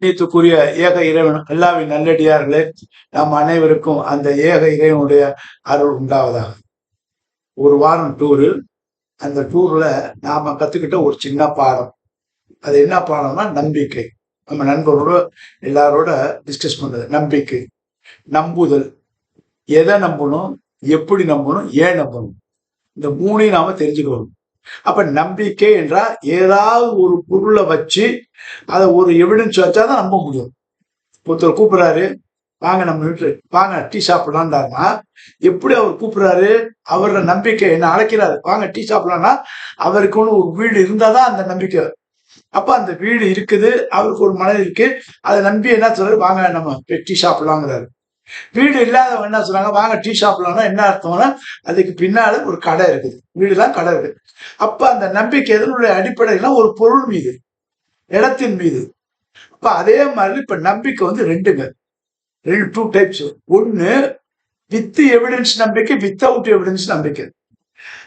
நீத்துக்குரிய ஏக இறைவன் அல்லாவின் நல்லடியார்களே நாம் அனைவருக்கும் அந்த ஏக இறைவனுடைய அருள் உண்டாவதாக. ஒரு வாரம் டூரு அந்த டூர்ல நாம கத்துக்கிட்ட ஒரு சின்ன பாடம். அது என்ன பாடம்னா நம்பிக்கை. நம்ம நண்பரோட எல்லாரோட டிஸ்கஸ் பண்றது நம்பிக்கை. நம்புதல். எதை நம்பணும் எப்படி நம்பணும் ஏன் நம்பணும்? இந்த மூணையும் நாம தெரிஞ்சுக்கணும். அப்ப நம்பிக்கை என்றால் ஏதாவது ஒரு பொருளை வச்சு அதை ஒரு எவிடன்ஸ் வச்சாதான் நம்ப முடியும். ஒருத்தர் கூப்பிடுறாரு வாங்க நம்ம வீட்டு வாங்க டீ சாப்பிடலான்டாருன்னா எப்படி அவர் கூப்பிடுறாரு? அவரோட நம்பிக்கை என்ன அழைக்கிறாரு? வாங்க டீ சாப்பிடலாம்னா அவருக்கு ஒன்று ஒரு வீடு இருந்தாதான் அந்த நம்பிக்கை அப்ப அந்த வீடு இருக்குது அவருக்கு ஒரு மனது இருக்கு அதை நம்பி என்ன சொல்றாரு? வாங்க நம்ம போய் டீ சாப்பிடலாங்கிறாரு வீடு இல்லாதவங்க என்ன சொல்றாங்க? வாங்க டீ சாப்பிடலாம்னா என்ன அர்த்தம்னா அதுக்கு பின்னால ஒரு கடை இருக்குது. வீடுலாம் கடை இருக்கு அப்ப அந்த நம்பிக்கை எதனுடைய அடிப்படையில ஒரு பொருள் மீது இடத்தின் மீது. அப்ப அதே மாதிரி இப்ப நம்பிக்கை வந்து ரெண்டுங்க. ரெண்டு டூ டைப்ஸ் ஒன்னு வித் எவிடன்ஸ் நம்பிக்கை வித்தவுட் எவிடன்ஸ் நம்பிக்கை.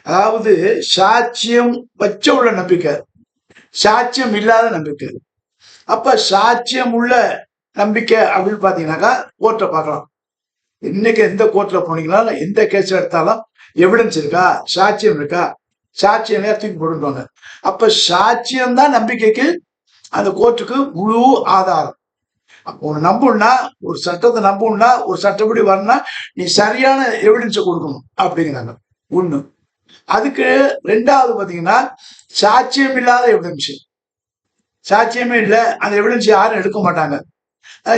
அதாவது சாட்சியம் வச்ச உள்ள நம்பிக்கை. சாட்சியம் இல்லாத நம்பிக்கை. அப்ப சாட்சியம் உள்ள நம்பிக்கை அப்படின்னு பாத்தீங்கன்னாக்கா கோர்ட்டை பார்க்கலாம். இன்னைக்கு எந்த கோர்ட்ல போனீங்கன்னா எந்த கேஸ் எடுத்தாலும் எவிடன்ஸ் இருக்கா? சாட்சியம் இருக்கா? சாட்சியம் தூக்கி போட்டுருவாங்க. அப்ப சாட்சியம் தான் நம்பிக்கைக்கு அந்த கோர்ட்டுக்கு முழு ஆதாரம். அப்போ ஒன்று நம்பணும்னா ஒரு சட்டத்தை நம்பணும்னா ஒரு சட்டப்படி வரணும்னா நீ சரியான எவிடன்ஸை கொடுக்கணும் அப்படிங்கிறாங்க. ஒண்ணு. அதுக்கு ரெண்டாவது பாத்தீங்கன்னா சாட்சியம் இல்லாத எவிடன்ஸ் சாட்சியமே இல்லை அந்த எவிடன்ஸ் யாரும் எடுக்க மாட்டாங்க.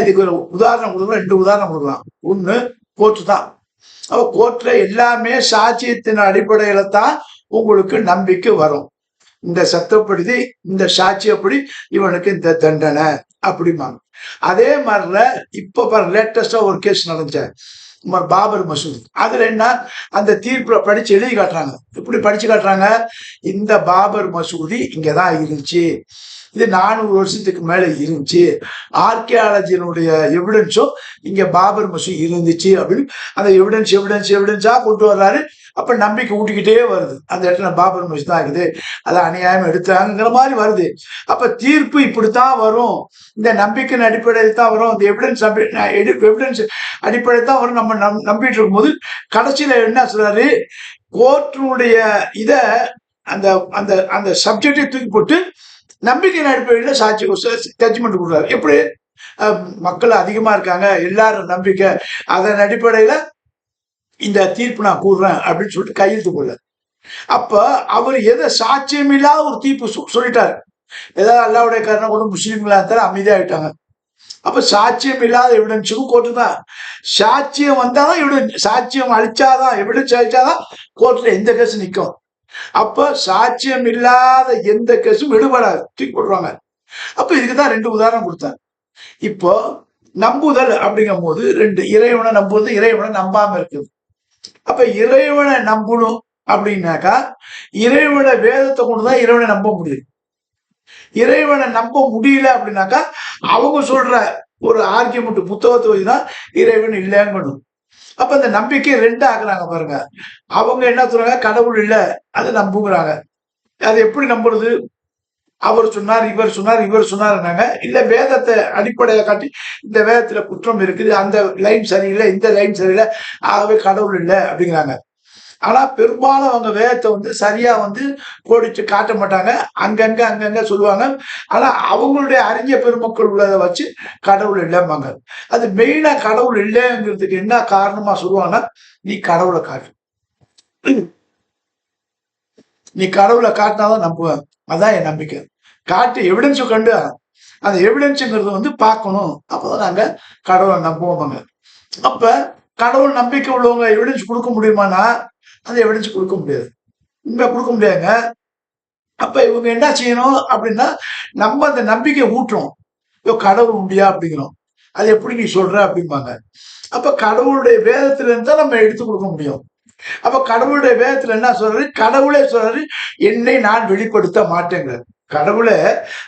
இதுக்கு ஒரு உதாரணம் கொடுக்கலாம் ரெண்டு உதாரணம் கொடுக்கலாம். ஒண்ணு கோர்ட்டு தான் அப்போ கோர்ட்ல எல்லாமே சாட்சியத்தின் அடிப்படையில தான் உங்களுக்கு நம்பிக்கை வரும். இந்த சத்தப்படுத்தி இந்த சாட்சியப்படி இவனுக்கு இந்த தண்டனை அப்படிம்பாங்க. அதே மாதிரில இப்போ பாருங்க லேட்டஸ்டாக ஒரு கேஸ் நடந்துச்சு. உமர் பாபர் மசூதி. அதுல என்ன? அந்த தீர்ப்புல படிச்சு எழுதி காட்டுறாங்க. இப்படி படிச்சு காட்டுறாங்க? இந்த பாபர் மசூதி இங்கதான் இருந்துச்சு. இது நானூறு வருஷத்துக்கு மேல இருந்துச்சு. ஆர்கியாலஜினுடைய எவிடன்ஸும் இங்க பாபர் மசூ இருந்துச்சு அப்படின்னு அந்த எவிடன்ஸ் எவிடன்ஸ் எவிடன்ஸா கொண்டு வர்றாரு. அப்ப நம்பிக்கை ஊட்டிக்கிட்டே வருது. அந்த இடத்துல பாபர் மசூதி தான் இருக்குது. அதை அநியாயம் எடுத்தாங்கிற மாதிரி வருது. அப்ப தீர்ப்பு இப்படித்தான் வரும். இந்த நம்பிக்கையின் அடிப்படையில் தான் வரும். இந்த எவிடன்ஸ் எவிடன்ஸ் அடிப்படையில் தான் வரும். நம்ம நம் நம்பிட்டு இருக்கும்போது கடைசியில என்ன சொல்றாரு? கோர்ட்டினுடைய இத அந்த அந்த அந்த சப்ஜெக்டை தூக்கி போட்டு நம்பிக்கையின் அடிப்படையில் சாட்சி ஜட்ஜ்மெண்ட் கொடுக்குறாரு. எப்படி? மக்கள் அதிகமா இருக்காங்க எல்லாரும் நம்பிக்கை. அதன் அடிப்படையில இந்த தீர்ப்பு நான் கூறுறேன் அப்படின்னு சொல்லிட்டு கையெழுத்து போடல அப்ப அவர் எதை சாட்சியம் இல்லாத ஒரு தீர்ப்பு சொல்லிட்டார் சொல்லிட்டாரு. ஏதாவது அல்லாவுடைய காரணம் கூட முஸ்லீம்களா இருந்தாலும் அமைதியாகிட்டாங்க அப்ப சாட்சியம் இல்லாத எவிடன்ஸுக்கும் கோர்ட்டு தான். சாட்சியம் வந்தாதான் எவிடன் சாட்சியம் அழிச்சாதான் எவிடன்ஸ் அழிச்சாதான் கோர்ட்ல எந்த கேஸ் நிற்கும் அப்ப சாட்சியம் இல்லாத எந்த கேஸும் விடுபடாது. தூக்கி போடுவாங்க. அப்ப இதுக்கு தான் ரெண்டு உதாரணம் கொடுத்தேன் இப்போ நம்புதல் அப்படிங்கும் போது ரெண்டு இறைவனை நம்புவது இறைவனை நம்பாம இருக்குது. அப்ப இறைவனை நம்பணும் அப்படின்னாக்கா இறைவனை வேதத்தை கொண்டுதான் இறைவனை நம்ப முடியும். இறைவனை நம்ப முடியல அப்படின்னாக்கா அவங்க சொல்ற ஒரு ஆர்கியூமெண்ட் புத்தகத்தை வச்சுதான் இறைவன் இல்லைங்கணும். அப்ப அந்த நம்பிக்கை ரெண்டு ஆகுறாங்க பாருங்க. அவங்க என்ன சொல்றாங்க? கடவுள் இல்ல. அதை நம்புங்கிறாங்க அது எப்படி நம்புறது? அவர் சொன்னார் இவர் சொன்னார் இவர் சொன்னார்னாங்க. இல்ல வேதத்தை அடிப்படையை காட்டி இந்த வேதத்துல குற்றம் இருக்குது. அந்த லைன் சரியில்லை இந்த லைன் சரியில்லை. ஆகவே கடவுள் இல்லை அப்படிங்கிறாங்க. ஆனா பெரும்பாலும் அவங்க வேகத்தை வந்து சரியா வந்து போடிச்சு காட்ட மாட்டாங்க. அங்கங்க அங்கங்க சொல்லுவாங்க. ஆனா அவங்களுடைய அறிஞ பெருமக்கள் உள்ளதை வச்சு கடவுள் இல்லைம்பாங்க. அது மெயினா கடவுள் இல்லைங்கிறதுக்கு என்ன காரணமா சொல்லுவாங்கன்னா நீ கடவுளை காட்டு. நீ கடவுளை காட்டினாதான் நம்புவேன். அதான் என் நம்பிக்கை. காட்டு எவிடன்ஸும் கண்டு அந்த எவிடன்ஸுங்கிறது வந்து பார்க்கணும். அப்பதான் நாங்க கடவுளை நம்புவோமாங்க அப்ப கடவுள் நம்பிக்கை உள்ளவங்க எவிடன்ஸ் கொடுக்க முடியுமானா அந்த எவிடன்ஸ் கொடுக்க முடியாது. உண்மை கொடுக்க முடியாதுங்க. அப்ப இவங்க என்ன செய்யணும் அப்படின்னா நம்ம அந்த நம்பிக்கை ஊட்டுறோம். ஐயோ கடவுள் உண்டியா அப்படிங்கிறோம். அது எப்படி நீ சொல்ற அப்படிம்பாங்க. அப்ப கடவுளுடைய வேதத்துல இருந்தா நம்ம எடுத்து கொடுக்க முடியும். அப்ப கடவுளுடைய வேதத்துல என்ன சொல்றாரு? கடவுளே சொல்றாரு என்னை நான் வெளிப்படுத்த மாட்டேங்கிறார். கடவுளே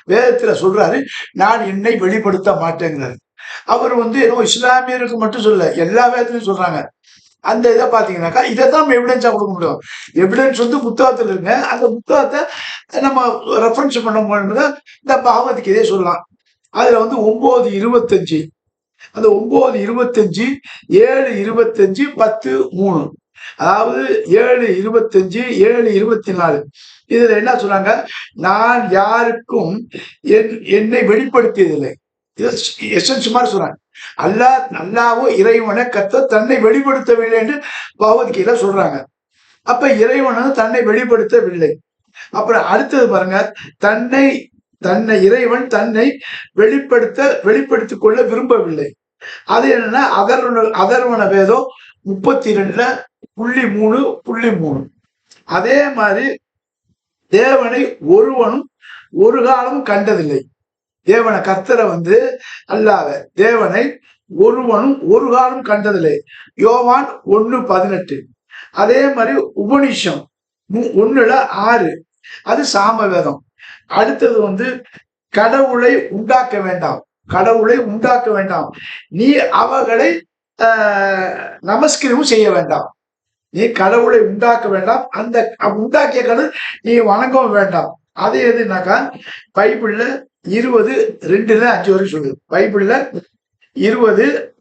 வேதத்துல சொல்றாரு நான் என்னை வெளிப்படுத்த மாட்டேங்கிறார். அவர் வந்து ஏதோ இஸ்லாமியருக்கு மட்டும் சொல்ல எல்லா வேதத்திலையும் சொல்றாங்க. அந்த இதை பாத்தீங்கன்னாக்கா இதை தான் நம்ம எவிடன்ஸா கொடுக்க முடியும். எவிடன்ஸ் வந்து புத்தகத்துல இருங்க அந்த புத்தகத்தை நம்ம ரெஃபரன்ஸ் பண்ணும்போது இந்த பகவத்கீதையை சொல்லலாம். அதுல வந்து ஒன்பது இருபத்தஞ்சு. அந்த ஒன்பது இருபத்தஞ்சு ஏழு இருபத்தஞ்சு பத்து மூணு. அதாவது ஏழு இருபத்தஞ்சு ஏழு இருபத்தி நாலு இதுல என்ன சொல்றாங்க நான் யாருக்கும் என்னை வெளிப்படுத்தியதில்லை. எசன்ஸ் மாதிரி சொல்றாங்க அல்லா நல்லாவோ இறைவனை கத்த தன்னை வெளிப்படுத்தவில்லை என்று பகவத்கீதை சொல்றாங்க. அப்ப இறைவனும் தன்னை வெளிப்படுத்தவில்லை. அப்புறம் அடுத்தது பாருங்க தன்னை தன்னை இறைவன் தன்னை வெளிப்படுத்த வெளிப்படுத்திக் கொள்ள விரும்பவில்லை. அது என்னன்னா அதர்வன அதர்வன வேதம் முப்பத்தி ரெண்டுல புள்ளி மூணு புள்ளி மூணு. அதே மாதிரி தேவனை ஒருவனும் ஒரு காலமும் கண்டதில்லை. தேவனை கத்தரை வந்து அல்லாத தேவனை ஒருவனும் ஒரு காலம் கண்டதில்லை. யோவான் ஒன்னு பதினெட்டு. அதே மாதிரி உபனிஷம் ஒண்ணுல ஆறு. அது சாமவேதம். அடுத்தது வந்து கடவுளை உண்டாக்க வேண்டாம். கடவுளை உண்டாக்க வேண்டாம். நீ அவர்களை நமஸ்கிரமும் செய்ய வேண்டாம். நீ கடவுளை உண்டாக்க வேண்டாம். அந்த உண்டாக்கிய கடவுள் நீ வணங்கவும் வேண்டாம். அது எதுனாக்கா? பைபிள்ல இருபது ரெண்டுல அஞ்சு வரைக்கும் சொல்லுது. பைபிள்ல இருபது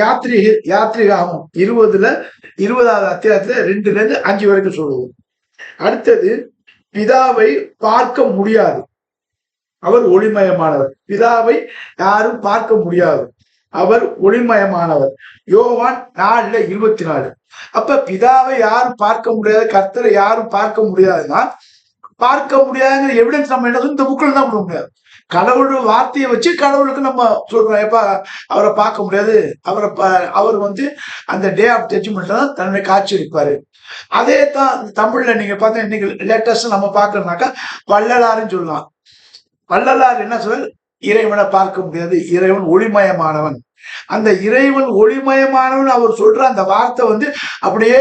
யாத்ரிக யாத்ரிகாமம் இருபதுல இருபதாவது அத்தியாயத்துல ரெண்டுல இருந்து அஞ்சு வரைக்கும் சொல்லுது. அடுத்தது பிதாவை பார்க்க முடியாது. அவர் ஒளிமயமானவர். பிதாவை யாரும் பார்க்க முடியாது. அவர் ஒளிமயமானவர். யோவான் நாலுல இருபத்தி நாலு. அப்ப பிதாவை யாரும் பார்க்க முடியாது கர்த்தரை யாரும் பார்க்க முடியாதுன்னா பார்க்க முடியாதுங்கிற எவிடன்ஸ் நம்ம என்ன இந்த புக்கில் தான் கொடுக்க முடியாது. கடவுள் வார்த்தையை வச்சு கடவுளுக்கு நம்ம சொல்றோம். எப்ப? அவரை பார்க்க முடியாது. அவரை அவர் வந்து அந்த டே ஆஃப் ஜட்ஜ்மெண்ட்ல தான் தன்னை காட்சி அளிப்பாரு அதே தான் தமிழ்ல நீங்க பார்த்தா இன்னைக்கு லேட்டஸ்ட் நம்ம பார்க்கறோம்னாக்கா வள்ளலாருன்னு சொல்லலாம். வள்ளலார் என்ன சொல்? இறைவனை பார்க்க முடியாது. இறைவன் ஒளிமயமானவன். அந்த இறைவன் ஒளிமயமானவன் அவர் சொல்ற அந்த வார்த்தை வந்து அப்படியே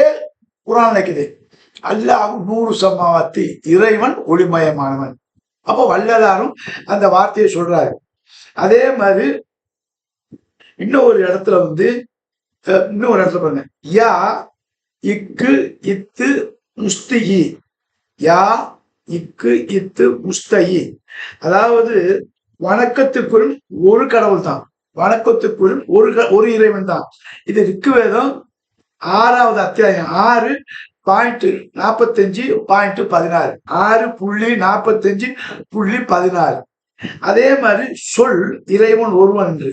குரான் நினைக்குது அல்லாஹ் நூறு சமவாத்தி இறைவன் ஒளிமயமானவன். அப்போ வல்லதாரும் அந்த வார்த்தையை சொல்றாரு. அதே மாதிரி இன்னொரு இடத்துல வந்து இன்னொரு இடத்துல பாருங்க. யா இக்கு இத்து முஸ்திகி. யா இக்கு இத்து முஸ்தகி. அதாவது வணக்கத்துக்குள் ஒரு கடவுள் தான். வணக்கத்துக்குள் ஒரு ஒரு இறைவன் தான். இது ரிக்குவேதம் ஆறாவது அத்தியாயம். ஆறு பாயிண்ட் நாற்பத்தஞ்சு பாயிண்ட் பதினாறு. ஆறு புள்ளி நாற்பத்தஞ்சு புள்ளி பதினாறு. அதே மாதிரி சொல் இறைவன் ஒருவன் என்று.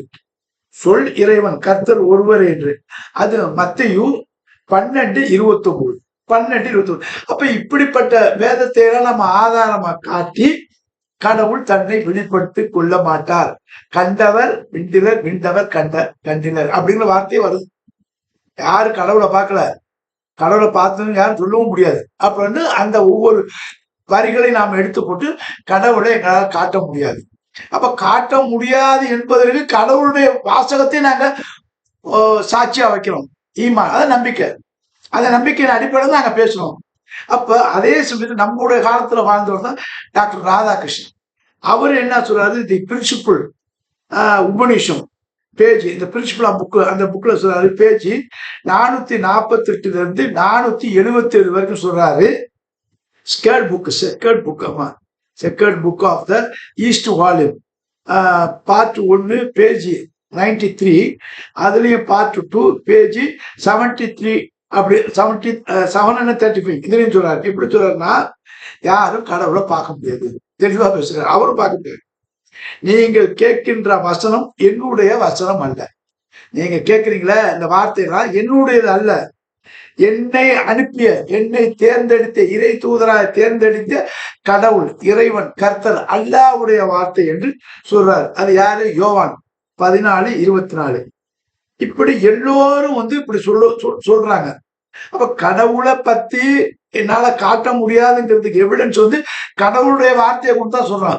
சொல் இறைவன் கர்த்தர் ஒருவர் என்று. அது மத்தையும் பன்னெண்டு இருபத்தி ஒன்பது பன்னெண்டு இருபத்தி ஒன்பது அப்ப இப்படிப்பட்ட வேதத்தை எல்லாம் நம்ம ஆதாரமா காட்டி கடவுள் தன்னை வெளிப்படுத்தி கொள்ள மாட்டார். கண்டவர் விண்டிலர் விண்டவர் கண்ட கண்டினர் அப்படிங்கிற வார்த்தையே வருது. யாரு கடவுளை பார்க்கல. கடவுளை பார்த்துன்னு யாரும் சொல்லவும் முடியாது. அப்ப வந்து அந்த ஒவ்வொரு வரிகளை நாம் எடுத்து போட்டு கடவுளை எங்களால் காட்ட முடியாது. அப்ப காட்ட முடியாது என்பதற்கு கடவுளுடைய வாசகத்தை நாங்க சாட்சியா வைக்கிறோம். ஈமா அது நம்பிக்கை. அந்த நம்பிக்கையின் அடிப்படையில் நாங்க பேசுறோம். அப்ப அதே சமயத்தில் நம்மளுடைய காலத்துல வாழ்ந்தவர் தான் டாக்டர் ராதாகிருஷ்ணன். அவர் என்ன சொல்றாரு? The principal Upanishad. பேஜ் இந்த பிரின்சிபல் புக்கு அந்த புக்கில் சொல்றாரு பேஜ் நானூற்றி நாற்பத்தி எட்டுல இருந்து எழுபத்தி ஏழு வரைக்கும் சொல்றாரு. ஸ்கேர்ட் புக்கு செக்கர்ட் புக் ஆமா. Sacred book of the east volume part ஒன்று பேஜ் நைன்டி த்ரீ அதுலேயும் part two page seventy three அப்படி seventy seven hundred thirty five இதுலயும் சொல்றாரு. எப்படி சொல்றாருன்னா யாரும் கடவுளை பார்க்க முடியாது. தெளிவாக பேசுறாரு. அவரும் பார்க்க முடியாது. நீங்கள் கேட்கின்ற வசனம் என்னுடைய வசனம் அல்ல. நீங்க கேட்குறீங்களே இந்த வார்த்தைகளால் என்னுடையது அல்ல. என்னை அனுப்பிய என்னை தேர்ந்தெடுத்த இறை தூதராக தேர்ந்தெடுத்த கடவுள் இறைவன் கர்த்தர் அல்லாவுடைய வார்த்தை என்று சொல்றார். அது யாரு? யோவான் பதினாலு இருபத்தி நாலு இப்படி எல்லோரும் வந்து இப்படி சொல்ல சொல்றாங்க. அப்ப கடவுளை பத்தி என்னால காட்ட முடியாதுங்கிறதுக்கு எவிடன்ஸ் வந்து கடவுளுடைய வார்த்தையை கொடுத்தா சொல்றாங்க.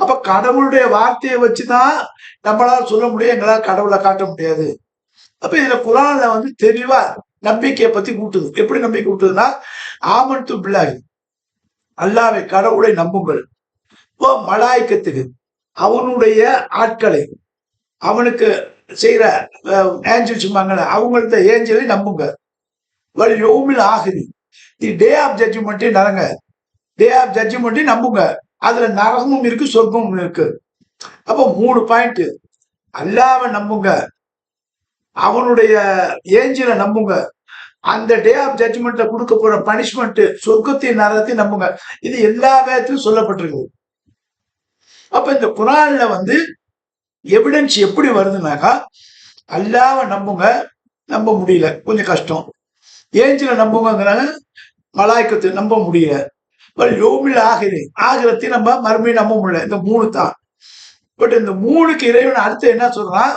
அப்ப கடவுளுடைய வார்த்தையை வச்சுதான் நம்மளால சொல்ல முடியும் எங்களால் கடவுளை காட்ட முடியாது. அப்ப இதுல குரான்ல வந்து தெளிவா நம்பிக்கையை பத்தி கூட்டுது. எப்படி நம்பிக்கை கூட்டுதுன்னா ஆமன்து பிள்ளாகி அல்லாவை கடவுளை நம்புங்கள். இப்போ மலாய்க்கத்துக்கு அவனுடைய ஆட்களை அவனுக்கு செய்யற ஏஞ்சல் சும்மாங்கள அவங்கள்ட்ட ஏஞ்சலை நம்புங்க வழி யோமில் ஆகுது தி டே ஆஃப் ஜட்ஜ்மெண்ட்டையும் நடங்க. டே ஆஃப் ஜட்ஜ்மெண்ட்டையும் நம்புங்க. அதுல நரகமும் இருக்கு சொர்க்கமும் இருக்கு. அப்போ மூணு பாயிண்ட் அல்லாவை நம்புங்க. அவனுடைய ஏஞ்சில நம்புங்க. அந்த டே ஆஃப் ஜட்ஜ்மெண்ட்ல கொடுக்க போற பனிஷ்மெண்ட் சொர்க்கத்தையும் நரகத்தையும் நம்புங்க. இது எல்லா வேதத்திலும் சொல்லப்பட்டிருக்கு. அப்ப இந்த குரான்ல வந்து எவிடன்ஸ் எப்படி வருதுனாக்கா அல்லாவை நம்புங்க. நம்ப முடியல. கொஞ்சம் கஷ்டம். ஏஞ்சில நம்புங்கிறாங்க மலாய்க்கத்தை நம்ப முடியல. யோமில் ஆகிரு ஆகிறத்தை நம்ம மறுபடியும் நம்ப முடியல. இந்த மூணு தான். பட் இந்த மூணுக்கு இறைவன் அடுத்து என்ன சொல்றான்?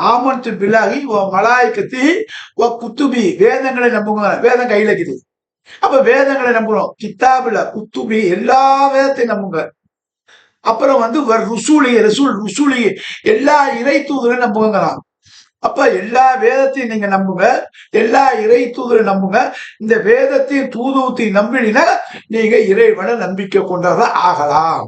ஆமத்து பிலாகி ஓ மலாய்க்கத்தி ஓ குத்துபி. வேதங்களை நம்புங்க. வேதம் கையில இருக்குது. அப்ப வேதங்களை நம்புறோம். கித்தாபில குத்துபி எல்லா வேதத்தையும் நம்புங்க. அப்புறம் வந்து ருசூலி ரசூல் ருசூலி எல்லா இறை தூதரையும் நம்புங்கிறான் அப்ப எல்லா வேதத்தையும் நீங்க நம்புங்க. எல்லா இறை தூதரை நம்புங்க. இந்த வேதத்தையும் தூதுவத்தையும் நம்பினீங்கன்னா நீங்க இறைவனை நம்பிக்கை கொண்டவரா ஆகலாம்.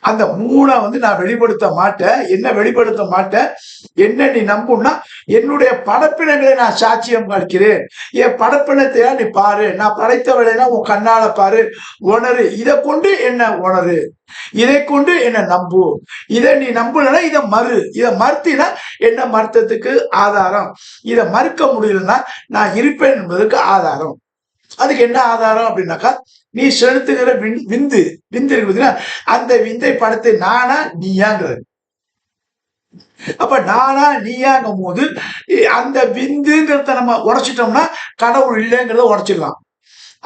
அந்த மூணை வந்து நான் வெளிப்படுத்த மாட்டேன். என்ன வெளிப்படுத்த மாட்டேன்? என்ன நீ நம்பும்னா என்னுடைய படப்பினங்களை நான் சாட்சியம் காட்கிறேன் என் படப்பினத்தையா நீ பாரு. நான் படைத்த வேலைனா உன் கண்ணால பாரு. உணரு. இதை கொண்டு என்ன உணரு? இதை கொண்டு என்ன நம்பு? இதை நீ நம்பலன்னா இதை மறு. இதை மறுத்தினா என்ன மறுத்ததுக்கு ஆதாரம்? இதை மறுக்க முடியலன்னா நான் இருப்பேன் என்பதற்கு ஆதாரம். அதுக்கு என்ன ஆதாரம் அப்படின்னாக்கா நீ செலுத்துகிற விந்து விந்து இருக்கு அந்த விந்தை படத்தை நானா நீயாங்கிறது. அப்ப நானா நீயாங்கும் போது அந்த விந்துங்கிறத நம்ம உடைச்சிட்டோம்னா கடவுள் இல்லைங்கிறத உடைச்சிடலாம்.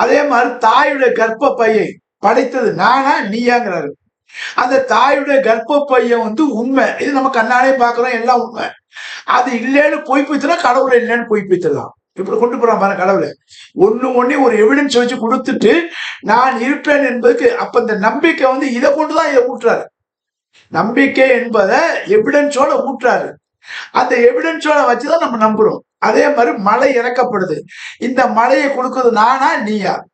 அதே மாதிரி தாயுடைய கர்ப்ப பையை படைத்தது நானா நீயாங்கிறாரு. அந்த தாயுடைய கர்ப்ப பையன் வந்து உண்மை. இது நம்ம கண்ணாலே பாக்குறோம் எல்லாம் உண்மை. அது இல்லைன்னு பொய்ப்பித்தனா கடவுள் இல்லைன்னு பொய்ப்பித்தலாம் இப்படி கொண்டு போறான் பாருங்க கடவுளை. ஒண்ணு ஒண்ணே ஒரு எவிடன்ஸ் வச்சு கொடுத்துட்டு நான் இருப்பேன் என்பதுக்கு அப்ப இந்த நம்பிக்கை வந்து இதை கொண்டுதான் இதை ஊட்டுறாரு. நம்பிக்கை என்பதை எவிடன்ஸோட ஊட்டுறாரு. அந்த எவிடன்ஸோட வச்சுதான் நம்ம நம்புறோம். அதே மாதிரி மழை இறக்கப்படுது. இந்த மழையை கொடுக்குறது நானா நீயா?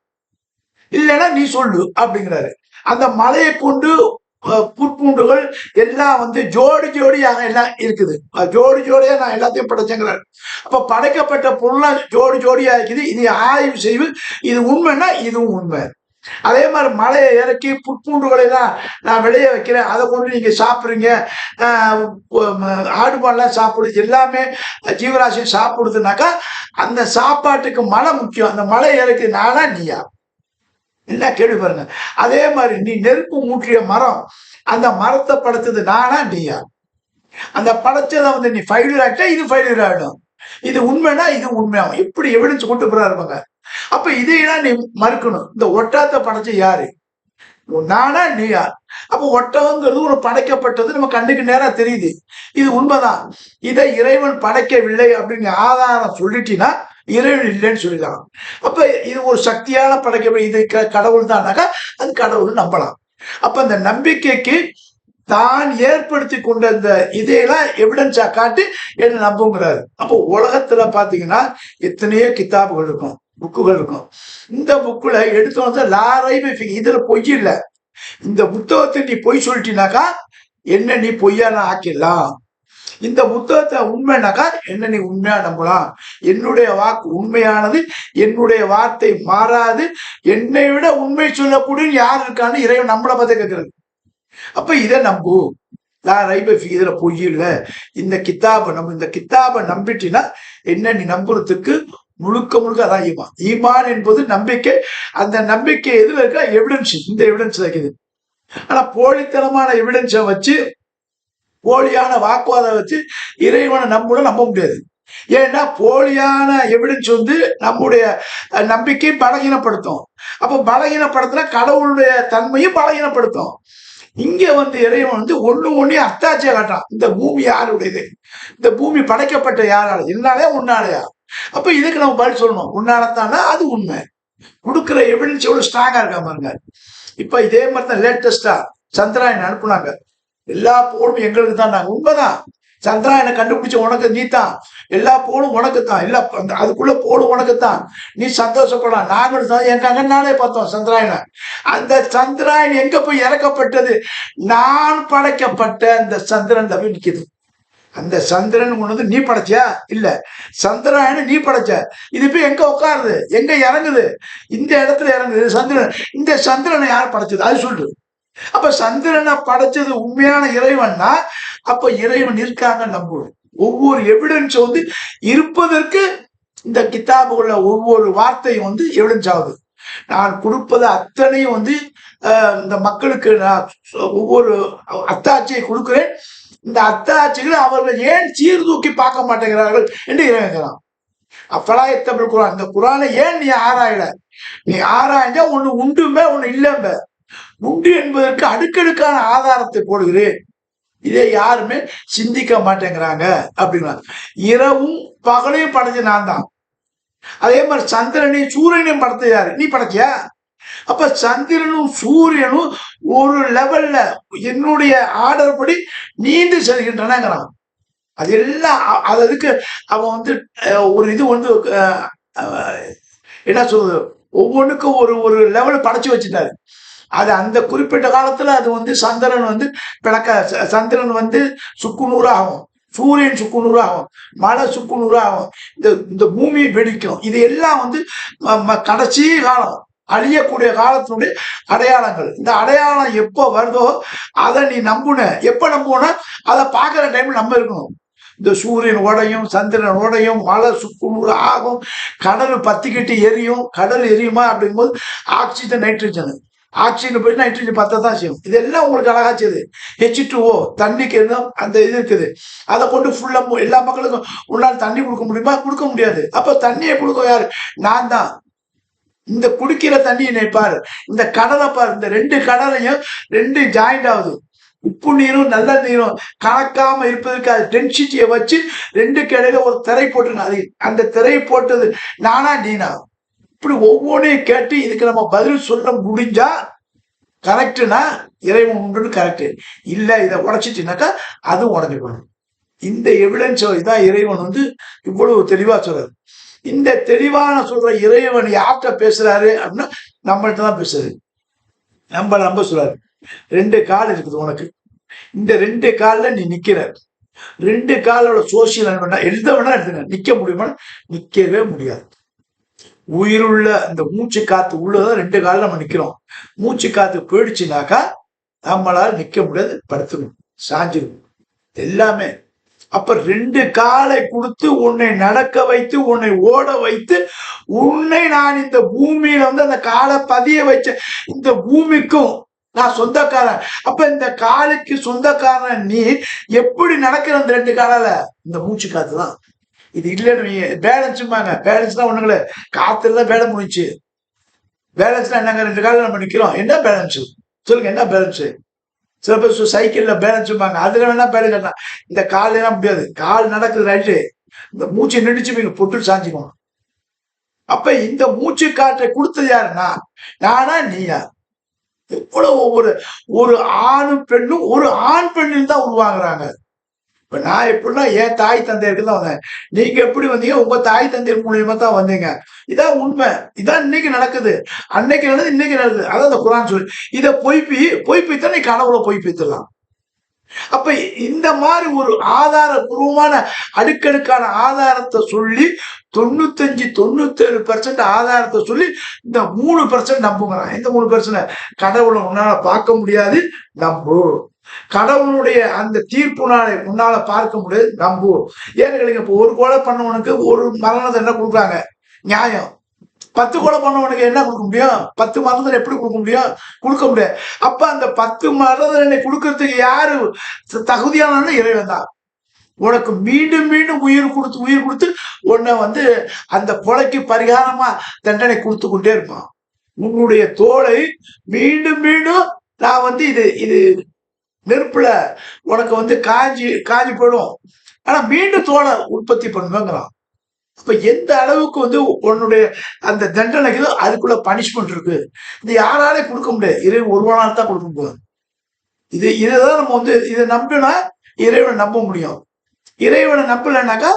இல்லைன்னா நீ சொல்லு அப்படிங்கிறாரு. அந்த மலையை கொண்டு புற்பூண்டுகள் எல்லாம் வந்து ஜோடி ஜோடியாக எல்லாம் இருக்குது. ஜோடி ஜோடியா நான் எல்லாத்தையும் படைச்சேங்கிறார். அப்ப படைக்கப்பட்ட பொருள்லாம் ஜோடி ஜோடியா இருக்குது. இது ஆய்வு செய்வு. இது உண்மைன்னா இதுவும் உண்மை. அதே மாதிரி மலையை இறக்கி புற்பூண்டுகளை தான் நான் விளைய வைக்கிறேன். அதை கொண்டு நீங்க சாப்பிட்றீங்க. ஆடு மாடெல்லாம் சாப்பிடுது எல்லாமே ஜீவராசி சாப்பிடுதுனாக்கா அந்த சாப்பாட்டுக்கு மழை முக்கியம். அந்த மலை இறக்கி நானா நீயா? என்ன கேள்வி பாருங்க? அதே மாதிரி நீ நெருப்பு மூட்டிய மரம் அந்த மரத்தை படைச்சது நானா நீயா? அந்த படைச்சதை வந்து நீ ஃபைலர் ஆகிட்டா இது ஃபைலர் ஆகிடும் இது உண்மைனா இது உண்மையாகும் இப்படி எவிடன்ஸ் கொண்டு போறாருப்பாங்க அப்ப இதையெல்லாம் நீ மறுக்கணும். இந்த ஒட்டாத்த படைச்சு யாரு? நானா நீயா? அப்ப ஒட்டகங்கிறது ஒரு படைக்கப்பட்டது. நம்ம கண்ணுக்கு நேரா தெரியுது. இது உண்மைதான். இதை இறைவன் படைக்கவில்லை அப்படின்னு ஆதாரம் சொல்லிட்டீங்கன்னா இறைவன் இல்லைன்னு சொல்லிடலாம். அப்ப இது ஒரு சக்தியான படைக்க இது கடவுள் தானாக்கா அது கடவுள் நம்பலாம். அப்ப அந்த நம்பிக்கைக்கு தான் ஏற்படுத்தி கொண்ட இந்த இதையெல்லாம் எவிடன்ஸா காட்டி என்ன நம்புங்கிறாரு. அப்போ உலகத்துல பாத்தீங்கன்னா எத்தனையோ கித்தாபுகள் இருக்கும். புக்குகள் இருக்கும் இந்த புக்கில் எடுத்து வந்து லாரைமே இதில் பொய் இல்லை. இந்த புத்தகத்தை நீ பொய் சொல்லிட்டினாக்கா என்ன நீ பொய்யான ஆக்கிடலாம். இந்த புத்தகத்தை உண்மைனாக்கா என்ன நீ உண்மையா நம்பலாம். என்னுடைய வாக்கு உண்மையானது என்னுடைய வார்த்தை மாறாது என்னை விட உண்மை சொல்லக்கூடிய யார் இருக்கான்னு இறைவன் நம்மளை பார்த்து கேட்கறது அப்ப இதை நம்பு. நான் ரைபஃபி இதுல பொய் இல்லை. இந்த கித்தாபை நம்ம இந்த கித்தாபை நம்பிட்டினா என்ன நீ நம்புறதுக்கு முழுக்க முழுக்க அதான் ஈமான். ஈமான் என்பது நம்பிக்கை. அந்த நம்பிக்கை எதுல இருக்கா? எவிடன்ஸ் இந்த எவிடன்ஸ் இருக்குது. ஆனா போலித்தனமான எவிடன்ஸை வச்சு போலியான வாக்குவாதம் வச்சு இறைவனை நம்ப நம்ப முடியாது. ஏன்னா போலியான எவிடன்ஸ் வந்து நம்முடைய நம்பிக்கை பலகீனப்படுத்தும். அப்போ பலகீனப்படுத்தினா கடவுளுடைய தன்மையும் பலகீனப்படுத்தும். இங்க வந்து இறைவன் வந்து ஒண்ணு ஒண்ணே அத்தாச்சியா காட்டான் இந்த பூமி யாருடையது? இந்த பூமி படைக்கப்பட்ட யாரால? என்னாலே உன்னாலயா? அப்ப இதுக்கு நம்ம பதில் சொல்லணும். உன்னாலத்தானா? அது உண்மை. கொடுக்குற எவிடன்ஸ் எவ்வளவு ஸ்ட்ராங்கா இருக்கா பாருங்க. இப்ப இதே மாதிரி தான் லேட்டஸ்டா சந்திராயன் அனுப்புனாங்க. எல்லா புகழும் எங்களுக்கு தான். நாங்க உண்மைதான். சந்திராயனை கண்டுபிடிச்ச உனக்கு நீ தான் எல்லா போலும் உனக்கு தான். எல்லா அதுக்குள்ள போலும் உனக்கு தான். நீ சந்தோஷப்படலாம். நாங்களும் தான் என் கங்கனாலே பார்த்தோம் சந்திராயனை. அந்த சந்திராயன் எங்க போய் இறக்கப்பட்டது? நான் படைக்கப்பட்ட அந்த சந்திரன் தவி நிற்கிது அந்த சந்திரன் உனது நீ படைச்சியா? இல்ல. சந்திராயன நீ படைச்ச. இது போய் எங்க உட்காருது? எங்க இறங்குது? இந்த இடத்துல இறங்குது. சந்திரன். இந்த சந்திரனை யார் படைச்சது? அது சொல்லு. அப்ப சந்திரனை படைச்சது உண்மையான இறைவன்னா அப்ப இறைவன் இருக்காங்க நம்புவோம் ஒவ்வொரு எவிடன்ஸ் வந்து இருப்பதற்கு இந்த கித்தாபுகள ஒவ்வொரு வார்த்தையும் வந்து எவிடன்ஸ் ஆகுது. நான் கொடுப்பது அத்தனையும் வந்து இந்த மக்களுக்கு நான் ஒவ்வொரு அத்தாட்சியை கொடுக்குறேன். இந்த அத்தாட்சிகளை அவர்கள் ஏன் சீர்தூக்கி பார்க்க மாட்டேங்கிறார்கள் என்று இறைவன் அப்பலாயத்தமிழ் குரான் இந்த குரானை ஏன் நீ ஆராயல? நீ ஆராய்ஞ்சா ஒண்ணு உண்டும்ப ஒண்ணு இல்லம்ப உண்டு என்பதற்கு அடுக்கடுக்கான ஆதாரத்தை போடுகிறேன். இதை யாருமே சிந்திக்க மாட்டேங்கிறாங்க அப்படிங்களா இரவும் பகலையும் படைச்ச நான் தான் அதே மாதிரி சந்திரனையும் சூரியனையும் படைத்த யாரு? நீ படைச்சியா? அப்ப சந்திரனும் சூரியனும் ஒரு லெவல்ல என்னுடைய ஆர்டர் படி நீண்டு செல்கின்றனங்கிறான் அது எல்லாம் அ- அது அதுக்கு அவன் வந்து ஒரு இது வந்து என்ன சொல்றது? ஒவ்வொன்றுக்கும் ஒரு ஒரு லெவல் படைச்சு வச்சுட்டாரு. அது அந்த குறிப்பிட்ட காலத்துல அது வந்து சந்திரன் வந்து பிளக்க ச- சந்திரன் வந்து சுக்குநூறு ஆகும் சூரியன் சுக்குநூறு ஆகும் மழை சுக்குநூறு ஆகும் இந்த இந்த பூமி வெடிக்கும். இது எல்லாம் வந்து ம- ம- கடைசி காலம். அழியக்கூடிய காலத்தினுடைய அடையாளங்கள். இந்த அடையாளம் எப்போ வருதோ அதை நீ நம்புன. எப்போ நம்புன அதை பார்க்குற டைம் நம்ம இருக்கணும். இந்த சூரியன் உடையும் சந்திரன் உடையும் மழை சுக்குநூறு ஆகும் கடல் பத்திக்கிட்டு எரியும் கடல் எரியுமா அப்படிங்கும்போது ஆக்சிஜன் நைட்ரஜன் ஆக்சிஜன் போய் நைட்ரஜன் பத்த தான் செய்யும். இதெல்லாம் உங்களுக்கு அழகா செய்யுது. ஹெச் டூஓ ஓ தண்ணிக்கு எதுவும் அந்த இது இருக்குது. அதை கொண்டு ஃபுல்லாக எல்லா மக்களுக்கும் உன்னால் தண்ணி கொடுக்க முடியுமா? கொடுக்க முடியாது. அப்போ தண்ணியை கொடுக்க யார்? நான் தான். இந்த குடிக்கிற தண்ணியை நினைப்பாரு இந்த கடலை பாரு. இந்த ரெண்டு கடலையும் ரெண்டு ஜாயிண்ட் ஆகுது. உப்பு நீரும் நல்ல நீரும் கலக்காம இருப்பதற்கு அது டென்சிட்டியை வச்சு ரெண்டு இடையில ஒரு திரை போட்டுருங்க அது அந்த திரையை போட்டது நானா நீனா? இப்படி ஒவ்வொன்றையும் கேட்டு இதுக்கு நம்ம பதில் சொல்ல முடிஞ்சா கரெக்டுனா இறைவன் உண்டுன்னு கரெக்டு இல்லை இதை உடைச்சிட்டுனாக்கா அதுவும் உடஞ்சு இந்த எவிடன்ஸ் இதான் இறைவன் வந்து இவ்வளவு தெளிவாக சொல்றாரு. இந்த தெளிவான சொல்ற இறைவன் யார்கிட்ட பேசுறாரு அப்படின்னா நம்மள்ட்ட தான் பேசுறது. நம்ம நம்ப சொல்றாரு. ரெண்டு கால் இருக்குது உனக்கு. இந்த ரெண்டு காலில் நீ நிக்கிற. ரெண்டு காலோட சோசியல் வேணா எழுத வேணா எடுத்துங்க நிக்க முடியுமா? நிக்கவே முடியாது. உயிருள்ள அந்த மூச்சு காத்து உள்ளதான் ரெண்டு காலில் நம்ம நிக்கிறோம். மூச்சு காத்து போயிடுச்சுனாக்கா நம்மளால நிக்க முடியாது படுத்துக்கணும் சாஞ்சிடும் எல்லாமே அப்ப ரெண்டு காலை கொடுத்து உன்னை நடக்க வைத்து உன்னை ஓட வைத்து உன்னை நான் இந்த பூமியில வந்து அந்த காலை பதிய வச்ச இந்த பூமிக்கும் நான் சொந்தக்காரன். அப்ப இந்த காலுக்கு சொந்தக்காரன் நீ எப்படி நடக்கிற அந்த ரெண்டு காலால? இந்த மூச்சு காத்து தான். இது இல்லைன்னு பேலன்ஸுமாங்க பேலன்ஸ்லாம் ஒண்ணுங்களே. காத்துல தான் வேலை முடிச்சு பேலன்ஸ்னா என்னங்க? ரெண்டு காலம் நம்ம நிற்கிறோம் என்ன பேலன்ஸ் சொல்லுங்க என்ன பேலன்ஸ் சில பேர் சைக்கிள்ல பேலன்ஸுமாங்க அதுல வேணா பேலன்ஸ் இந்த கால் எல்லாம் முடியாது. கால் நடக்குது ரைட்டு இந்த மூச்சு நெடிச்சு மீன் பொட்டு சாஞ்சிக்கணும் அப்ப இந்த மூச்சு காற்றை கொடுத்தது யாருன்னா நானா நீயா? எவ்வளவு ஒவ்வொரு ஒரு ஆணும் பெண்ணும் ஒரு ஆண் பெண்ணில் தான் உருவாங்குறாங்க இப்ப நான் எப்படின்னா என் தாய் தந்தையருக்கு தான் வந்தேன். நீங்க எப்படி வந்தீங்க? உங்க தாய் தந்தையர் மூலியமா தான் வந்தீங்க. இதான் உண்மை. இதான் இன்னைக்கு நடக்குது. அன்னைக்கு நடக்குது இன்னைக்கு நடக்குது அதான் அந்த குரான் சொல்லி. இதை பொய்ப்பி பொய்ப்பித்தா நீ கனவுல பொய்ப்பித்தலாம் அப்ப இந்த மாதிரி ஒரு ஆதாரபூர்வமான அடுக்கடுக்கான ஆதாரத்தை சொல்லி தொண்ணூத்தஞ்சு தொண்ணூத்தேழு பர்சன்ட் ஆதாரத்தை சொல்லி இந்த மூணு பர்சன்ட் நம்புங்கிறான். இந்த மூணு பர்சன்ட் கடவுளை உன்னால பார்க்க முடியாது நம்பு. கடவுளுடைய அந்த தீர்ப்பு நாளை முன்னால பார்க்க முடியாது நம்பு ஏன்னு கேளுங்க இப்போ ஒரு கொலை பண்ணவனுக்கு ஒரு மரண தண்டனை கொடுக்குறாங்க? நியாயம். பத்து கொலை பண்ணவனுக்கு என்ன கொடுக்க முடியும்? பத்து மரண தண்டனை எப்படி கொடுக்க முடியும்? கொடுக்க முடியாது. அப்ப அந்த பத்து மரண தண்டனை கொடுக்கறதுக்கு யாரு தகுதியான இறைவன் தான். உனக்கு மீண்டும் மீண்டும் உயிர் கொடுத்து உயிர் கொடுத்து உன்னை வந்து அந்த கொலைக்கு பரிகாரமா தண்டனை கொடுத்து கொண்டே இருப்பான். உன்னுடைய தோலை மீண்டும் மீண்டும் நான் வந்து இது இது நெருப்புல உனக்கு வந்து காஞ்சி காஞ்சி போயிடும். ஆனா மீண்டும் தோலை உற்பத்தி பண்ணுவேங்கிறான் அப்ப எந்த அளவுக்கு வந்து உன்னுடைய அந்த தண்டனைக்கு அதுக்குள்ள பனிஷ்மெண்ட் இருக்கு. இது யாராலே கொடுக்க முடியாது. இறைவன் ஒருவனால் தான் கொடுக்க முடியும். இது இதுதான் நம்ம வந்து இதை நம்பினா இறைவனை நம்ப முடியும். இறைவனை நம்பலைனாக்கா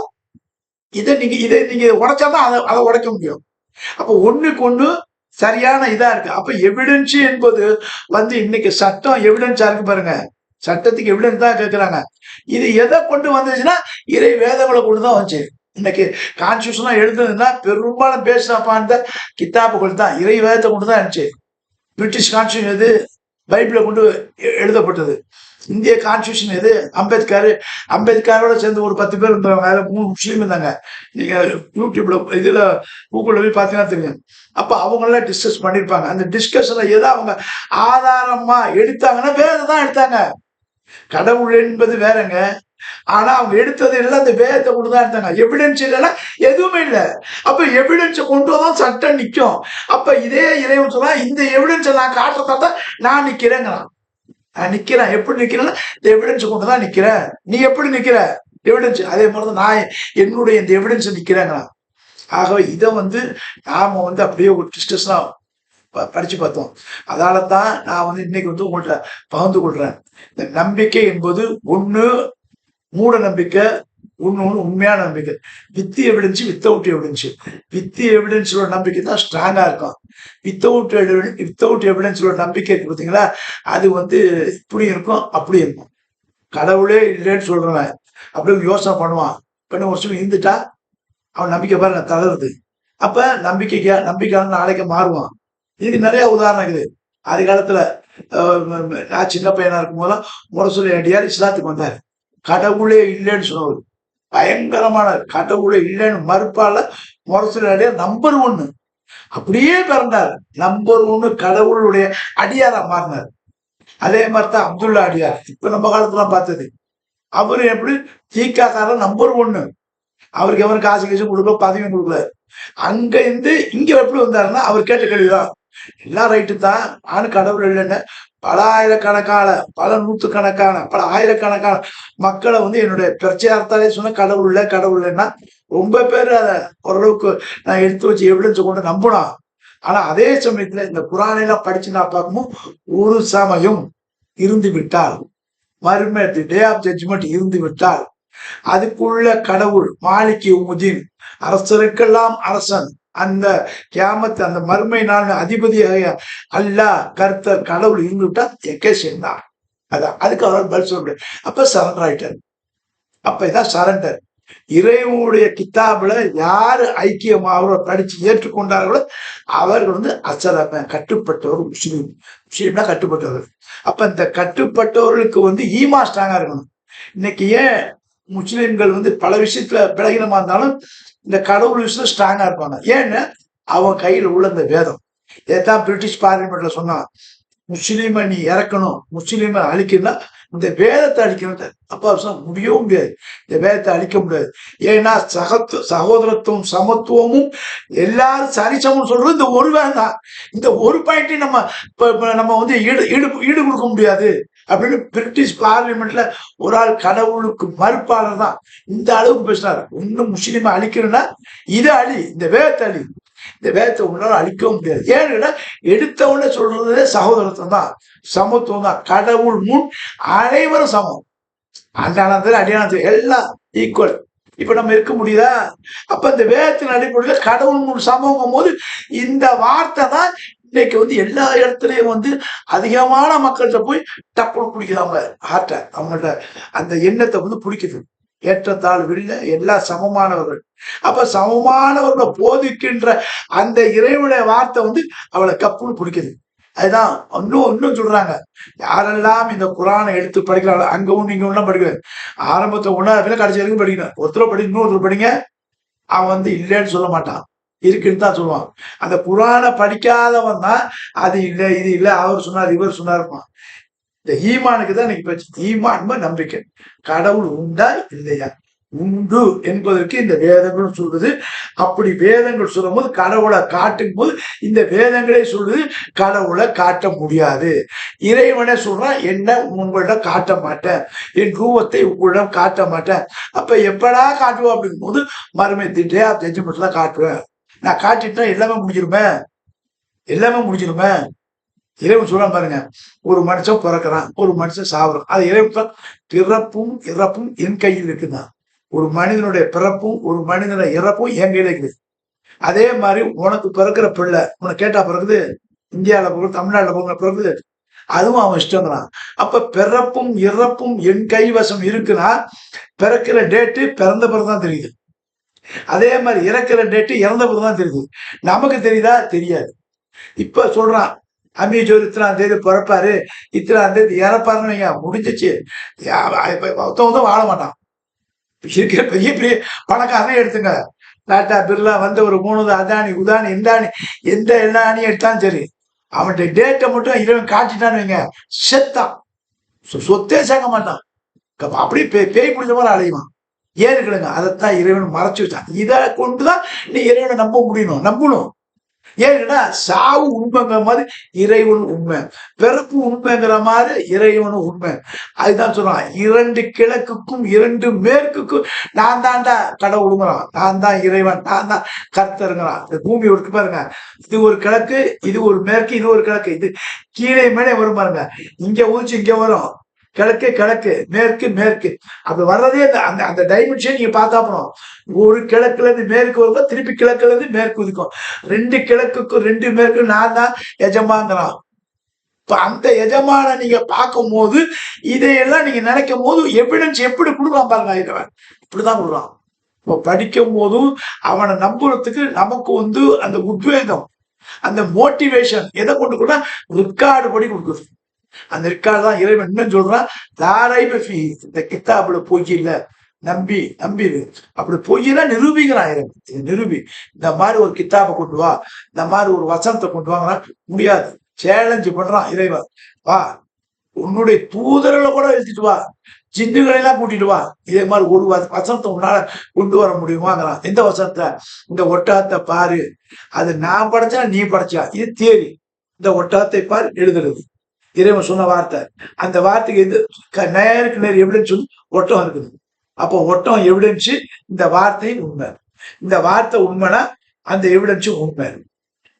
இதை நீங்க இதை நீங்க உடைச்சாதான் அதை அதை உடைக்க முடியும். அப்ப ஒண்ணுக்கு ஒண்ணு சரியான இதா இருக்கு. அப்ப எவிடன்ஸ் என்பது வந்து இன்னைக்கு சட்டம் எவிடன்ஸா இருக்கு பாருங்க. சட்டத்துக்கு எவிடன்ஸ் தான் கேட்கிறாங்க இது எதை கொண்டு வந்துச்சுன்னா இறை வேதங்களை கொண்டு தான் வந்துச்சு. இன்னைக்கு கான்ஸ்டியூஷனா எழுதுனதுன்னா பெரும்பாலும் பேசினப்பான் கித்தாப்புகள் தான். இறை வேதத்தை கொண்டு தான் இருந்துச்சு. பிரிட்டிஷ் கான்ஸ்டியூஷன் எது? பைபிளை கொண்டு எழுதப்பட்டது. இந்திய கான்ஸ்டியூஷன் எது? அம்பேத்கர் அம்பேத்கரோட சேர்ந்து ஒரு பத்து பேர் இருந்தாங்க. அதுல மூணு முஸ்லீம் இருந்தாங்க. நீங்க யூடியூப்ல இதுல கூகுள்ல போய் பார்த்தீங்கன்னா தெரியும். அப்ப அவங்களாம் டிஸ்கஸ் பண்ணியிருப்பாங்க அந்த டிஸ்கஷன்ல எதை அவங்க ஆதாரமா எடுத்தாங்கன்னா வேதம் தான் எடுத்தாங்க. கடவுள் என்பது வேறங்க. ஆனா அவங்க எடுத்தது எல்லாம் அந்த வேதத்தை கொண்டு தான் எடுத்தாங்க. எவிடன்ஸ் இல்லைன்னா எதுவுமே இல்லை. அப்ப எவிடன்ஸை கொண்டு தான் சட்டம் நிற்கும் அப்ப இதே இறைவன் சொன்னா இந்த எவிடன்ஸை நான் காட்டுறதா தான் நான் நிக்கிறேங்கிறான். நான் நிக்கிறேன். எப்படி நிக்கிறேன்னா இந்த எவிடன்ஸ் கொண்டு தான் நிக்கிறேன். நீ எப்படி நிக்கிற? எவிடன்ஸ் அதே மாதிரி தான் நான் என்னுடைய இந்த எவிடன்ஸ் நிக்கிறேங்கிறான். ஆகவே இதை வந்து நாம வந்து அப்படியே ஒரு டிஸ்கஸ்னா படிச்சு பார்த்தோம். அதால தான் நான் வந்து இன்னைக்கு வந்து உங்கள்கிட்ட பகிர்ந்து கொள்றேன். இந்த நம்பிக்கை என்பது ஒண்ணு மூட நம்பிக்கை ஒன்று ஒன்று உண்மையான நம்பிக்கை. With evidence without evidence with எவிடன்ஸோட நம்பிக்கை தான் ஸ்ட்ராங்காக இருக்கும். வித்தவுட் வித்தவுட் எவிடன்ஸோட நம்பிக்கை இருக்கு பார்த்தீங்களா அது வந்து இப்படி இருக்கும் அப்படி இருக்கும். கடவுளே இல்லைன்னு சொல்கிறேன் அப்படின்னு யோசனை பண்ணுவான். பண்ண ஒரு சொல்லி இருந்துட்டா அவன் நம்பிக்கை பாருங்க தளருது. அப்போ நம்பிக்கைக்கு நம்பிக்கையான நாளைக்கு மாறுவான். இதுக்கு நிறைய உதாரணம் இருக்குது. ஆதி காலத்துல நான் சின்ன பையனா இருக்கும் போதெல்லாம் முரசொலி அடியார் இஸ்லாத்துக்கு வந்தார். கடவுளே இல்லைன்னு சொன்னவர். பயங்கரமான கடவுளே இல்லைன்னு மறுப்பால முரசொலி அடியார் நம்பர் ஒன்னு அப்படியே பிறந்தார். நம்பர் ஒன்னு கடவுளுடைய அடியாரா மாறினார். அதே மாதிரி தான் அப்துல்லா அடியார். இப்ப நம்ம காலத்துல பார்த்தது. அவரு எப்படி தீக்காக்காரன் நம்பர் ஒன்னு அவருக்கு எவரும் காசு கீசு கொடுக்க பதவியும் கொடுக்கல. அங்க இருந்து இங்க எப்படி வந்தாருன்னா அவர் கேட்ட கேள்விதான். எல்லாம் ரைட்டு தான். ஆணு கடவுள் இல்லைன்னு. பல ஆயிரக்கணக்கான பல நூற்றுக்கணக்கான பல ஆயிரக்கணக்கான மக்களை வந்து என்னுடைய பிரச்சாரத்தாலே சொன்ன கடவுள் இல்லை கடவுள் இல்லைன்னா ரொம்ப பேர் அதை ஓரளவுக்கு நான் எடுத்து வச்சு எவிடன்ஸ் கொண்டு நம்பினான். ஆனா அதே சமயத்துல இந்த குரானெல்லாம் படிச்சு நான் பார்க்கும்போது ஒரு சமயம் இருந்து விட்டால் மறுமை டே ஆஃப் ஜட்ஜ்மெண்ட் இருந்து விட்டால் அதுக்குள்ள கடவுள் மாலிகி உமுதீன் அரசருக்கெல்லாம் அரசன். அந்த கியாமத்து அந்த மறுமை நாள் அதிபதியாக அல்லாஹ் கர்த்தர் கடவுள் இருந்துட்டா எக்கே சேர்ந்தான் அதான். அதுக்கு அவரால் பதில் சொல்ல முடியாது. அப்ப சரண்டர் ஆயிட்டார். அப்ப இதான் சரண்டர் இறைவனுடைய கித்தாபுல யாரு ஐக்கியமாக படிச்சு ஏற்றுக்கொண்டார்களோ அவர்கள் வந்து அசரம கட்டுப்பட்டவர் முஸ்லீம். முஸ்லீம்னா கட்டுப்பட்டவர். அப்ப இந்த கட்டுப்பட்டவர்களுக்கு வந்து ஈமா ஸ்ட்ராங்கா இருக்கணும். இன்னைக்கு ஏன் முஸ்லீம்கள் வந்து பல விஷயத்துல பலகீனமா இருந்தாலும் இந்த கடவுள் விஷயத்துல ஸ்ட்ராங்கா இருப்பாங்க. ஏன்னா அவன் கையில உள்ள இந்த வேதம். இதைத்தான் பிரிட்டிஷ் பார்லிமெண்ட்ல சொன்னான். முஸ்லீமை நீ இறக்கணும் முஸ்லீமை அழிக்கணும்னா இந்த வேதத்தை அழிக்கணும் அப்பா சொன்ன முடியவும் முடியாது. இந்த வேதத்தை அழிக்க முடியாது. ஏன்னா சகத்து சகோதரத்துவம் சமத்துவமும் எல்லாரும் சரிசமம் சொல்றது இந்த ஒரு வேதம் தான். இந்த ஒரு பாயிண்ட்டையும் நம்ம நம்ம வந்து ஈடு ஈடு ஈடு கொடுக்க முடியாது. அப்படின்னு பிரிட்டிஷ் பார்லிமெண்ட்ல ஒரு ஆள் கடவுளுக்கு மறுப்பாளர் தான். இந்த அளவுக்கு பேசினார். இன்னும் முஸ்லீமை அழிக்கணும்னா இதை அழி இந்த வேதத்தை அழி. இந்த வேதத்தை உன்னால அழிக்கவும் முடியாது. ஏன்னா எடுத்த உடனே சொல்றதே சகோதரத்துவம் தான். சமத்துவம் தான். கடவுள் முன் அனைவரும் சமம். அந்த அடியானத்தில் எல்லாம் ஈக்குவல் இப்ப நம்ம இருக்க முடியுதா? அப்ப இந்த வேதத்தின் அடிப்படையில் கடவுள் முன் சமங்கும் போது இந்த வார்த்தை தான் இன்னைக்கு வந்து எல்லா இடத்துலையும் வந்து அதிகமான மக்கள்கிட்ட போய் டப்புனு பிடிக்குது அவங்க ஹார்ட்டை அவங்கள்ட்ட அந்த எண்ணத்தை வந்து பிடிக்குது. ஏற்றத்தாழ்வில்லை எல்லா சமமானவர்கள். அப்ப சமமானவர்களை போதிக்கின்ற அந்த இறைவனுடைய வார்த்தை வந்து அவளை கப்புன்னு பிடிக்குது. அதுதான் இன்னும் இன்னும் சொல்றாங்க. யாரெல்லாம் இந்த குரானை எடுத்து படிக்கிறாங்களோ அங்க ஒண்ணு இங்க ஒன்றும் படிக்கிறது ஆரம்பத்தை ஒன்னாவது கடைசி வரைக்கும் படிக்கணும். ஒருத்தர் படி இன்னொருத்தர் படிங்க. அவன் வந்து இல்லைன்னு சொல்ல மாட்டான். இருக்குன்னு தான் சொல்லுவான் அந்த குரானை படிக்காதவன் தான் அது இல்லை இது இல்லை அவர் சொன்னார் இவர் சொன்னாருப்பான் இந்த ஈமானுக்கு தான் இன்னைக்கு பிரச்சனை. ஈமான் நம்பிக்கை. கடவுள் உண்டா இல்லையா? உண்டு என்பதற்கு இந்த வேதங்கள் சொல்றது அப்படி வேதங்கள் சொல்லும்போது கடவுளை காட்டும் போது இந்த வேதங்களே சொல்லுது கடவுளை காட்ட முடியாது. இறைவனே சொல்றான் என்ன உங்களிடம் காட்ட மாட்டேன். என் ரூபத்தை உங்களிடம் காட்ட மாட்டேன். அப்ப எப்படா காட்டுவோம் அப்படிங்கும்போது மறுமை திட்டே தெரிஞ்சு மட்டும் தான் காட்டுவேன். நான் காட்டிட்டேன் எல்லாமே முடிஞ்சிருமே? எல்லாமே முடிஞ்சிருமே? இறைவன் சொல்ல பாருங்க ஒரு மனுஷன் பிறக்கிறான் ஒரு மனுஷன் சாவுறான். அது இறைவன் பிறப்பும் இறப்பும் என் கையில் இருக்குதான் ஒரு மனிதனுடைய பிறப்பும் ஒரு மனிதனுடைய இறப்பும் என் கையில இருக்குது. அதே மாதிரி உனக்கு பிறக்கிற பிள்ளை உனக்கு கேட்டா பிறகுது? இந்தியாவில் பிறகு தமிழ்நாட்டில் பிறகு பிறகுது? அதுவும் அவன் இஷ்டங்கிறான் அப்ப பிறப்பும் இறப்பும் என் கைவசம் இருக்குன்னா பிறக்கிற டேட்டு பிறந்த பிறகு தான் தெரியுது. அதே மாதிரி இறக்கிற டேட்டு இறந்த போது தான் தெரியுது. நமக்கு தெரியுதா? தெரியாது. இப்ப சொல்றான் அமீஜோர் இத்தனாம் தேதி பிறப்பாரு இத்தனாம் தேதி இறப்பாருன்னு வைங்க முடிஞ்சிச்சு. ஒருத்தவங்க வாழ மாட்டான். இருக்கிற பெரிய பெரிய பணக்காரனே எடுத்துங்க. டாட்டா பிர்லா வந்து ஒரு மூணு அதானி உதானி இந்தானி எந்த எண்ணானி எடுத்தாலும் சரி அவன்கிட்ட டேட்டை மட்டும் இறைவன் காட்டிட்டான்னு வைங்க. செத்தான். சொ- சொத்தே சேர்க்க மாட்டான். அப்படியே பேய் பிடிச்ச மாதிரி அலையுவான். ஏன் அதைத்தான் இறைவன் மறைச்சு வச்சான். இதை கொண்டுதான் நீ இறைவனை நம்ப முடியணும் நம்பணும். ஏன்னா சாவு உண்மைங்கிற மாதிரி இறைவன் உண்மை. பிறப்பு உண்மைங்கிற மாதிரி இறைவனும் உண்மை. அதுதான் சொல்றான் இரண்டு கிழக்குக்கும் இரண்டு மேற்குக்கும் நான் தான்டா கடவுளுங்கிறான் நான் தான் இறைவன் நான் தான் கர்த்தருங்கிறான். இந்த பூமி இருக்கு பாருங்க இது ஒரு கிழக்கு இது ஒரு மேற்கு இது ஒரு கிழக்கு. இது கீழே மேலே வரும் பாருங்க. இங்க ஊச்சு இங்க வரும். கிழக்கு கிழக்கு மேற்கு மேற்கு. அப்படி வர்றதே அந்த அந்த அந்த டைமென்ஷன் நீங்க பார்த்தா போனோம் ஒரு கிழக்குல இருந்து மேற்கு வரும்போது திருப்பி கிழக்குல இருந்து மேற்கு உதிக்கும். ரெண்டு கிழக்குக்கும் ரெண்டு மேற்கு நான் தான் எஜமாங்கிறான் இப்ப அந்த எஜமான நீங்க பார்க்கும் போது இதையெல்லாம் நீங்க நினைக்கும் போது எவிடன்ஸ் எப்படி கொடுக்கலாம் பாருங்க இவன் இப்படிதான் கொடுக்குறான் இப்போ படிக்கும் போதும் அவனை நம்புறதுக்கு நமக்கு வந்து அந்த உத்வேகம் அந்த மோட்டிவேஷன் எதை கொண்டு கூட ரெக்கார்டு படி கொடுக்குது. அந்த ரெக்கார்டு தான் இறைவன் என்ன சொல்றான் தாரை பஃபி இந்த கித்தாப்புல போய் இல்லை. நம்பி நம்பிடு அப்படி பொய்யெல்லாம் நிரூபிக்கிறான் இறைவன். நிரூபி. இந்த மாதிரி ஒரு கித்தாபை கொண்டு வா. இந்த மாதிரி ஒரு வசனத்தை கொண்டு வாங்கினா முடியாது. சேலஞ்சு பண்றான் இறைவன். வா. உன்னுடைய தூதர்களை கூட எழுதிட்டு வா. ஜிந்துகளை எல்லாம் கூட்டிட்டு வா. இதே மாதிரி ஒரு வசனத்தை உன்னால கொண்டு வர முடியுமாங்கிறான். எந்த வசனத்தை? இந்த ஒட்டகத்தை பாரு. அது நான் படைச்சா நீ படைச்சா இது தேரி இந்த ஒட்டகத்தை பார் எழுதுறது. இறைவன் சொன்ன வார்த்தை. அந்த வார்த்தைக்கு எது க- நேருக்கு நேர் எவிடன்ஸ் ஒட்டம் இருக்குது. அப்போ ஒட்டம் எவிடன்ஸ் இந்த வார்த்தை உண்மை. இந்த வார்த்தை உண்மைனா அந்த எவிடன்ஸும் உண்மை.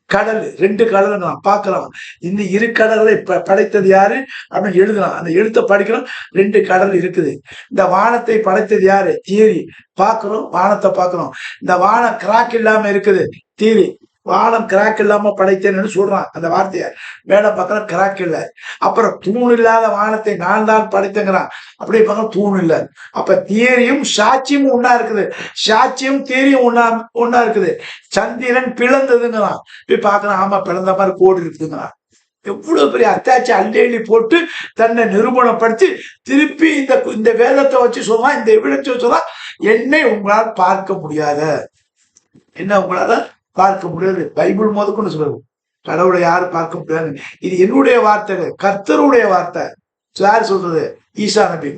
கடல் ரெண்டு கடலை நான் பார்க்கலாம். இந்த இரு கடல்களை ப- படைத்தது யாரு? அப்படின்னு எழுதலாம். அந்த எழுத்தை படிக்கிறோம். ரெண்டு கடல் இருக்குது. இந்த வானத்தை படைத்தது யாரு? தீரி. பார்க்கிறோம். வானத்தை பார்க்கிறோம். இந்த வானம் கிராக் இல்லாம இருக்குது. தீரி. வானம் கிராக் இல்லாம படைத்தேன்னு சொல்றான் அந்த வார்த்தைய மேல பக்கம் கிராக் இல்லை. அப்புறம் தூண் இல்லாத வானத்தை நான் தான் படைத்தங்கிறான். அப்படி பார்க்க தூண் இல்லை. அப்ப தியரியும் சாட்சியும் ஒன்னா இருக்குது. சாட்சியும் தியரியும் ஒன்னா ஒன்னா இருக்குது. சந்திரன் பிளந்ததுங்கிறான். போய் பாக்குறான் ஆமா பிளந்த மாதிரி கோடு இருக்குதுங்கிறான். எவ்வளவு பெரிய அத்தாச்சி அள்ளி அள்ளி போட்டு தன்னை நிரூபணப்படுத்தி திருப்பி இந்த இந்த வேதத்தை வச்சு சொல்றான் இந்த எவிடத்தை வச்சு சொல்றான் என்னை உங்களால் பார்க்க முடியாத. என்ன உங்களால? பார்க்க முடியாது பைபிள் முதற்கொண்டு சொல்லுவோம். கடவுளை யாரும் பார்க்க முடியாது இது என்னுடைய வார்த்தைகள் கர்த்தருடைய வார்த்தை. யார் சொல்றது ஈசா நபி.